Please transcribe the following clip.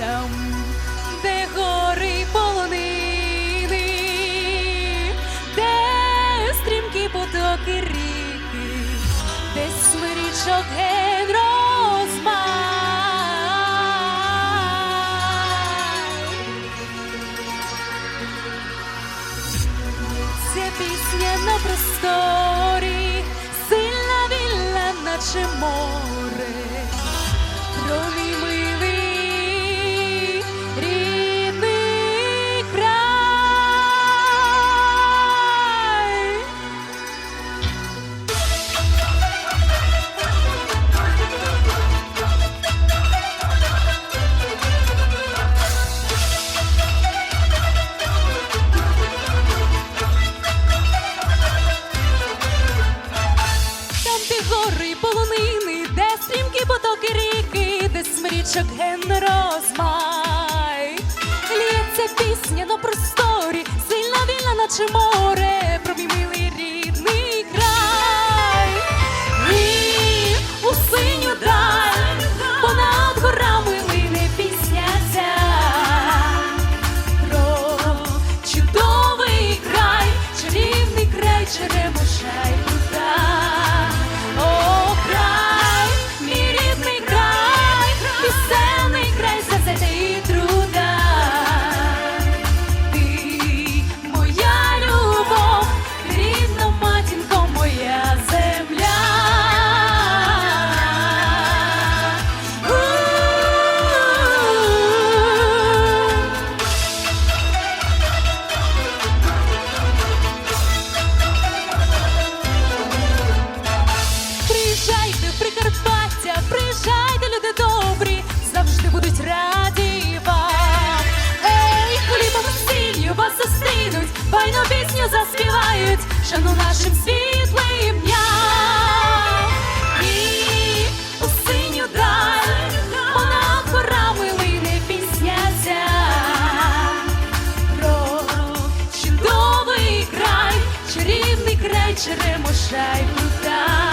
там, де гори полонини, де стрімкі потоки ріки, де смирічок ген розмай. Це пісня на просторі, сильна вільна, наче море. Смрічок ген розмай. Лється пісня на просторі, сильна вільна, наче море, файну пісню заспівають, шану нашим світлим дням. І у синю даль, вона горами лине пісня. Про чудовий край, чарівний край, черемоша й.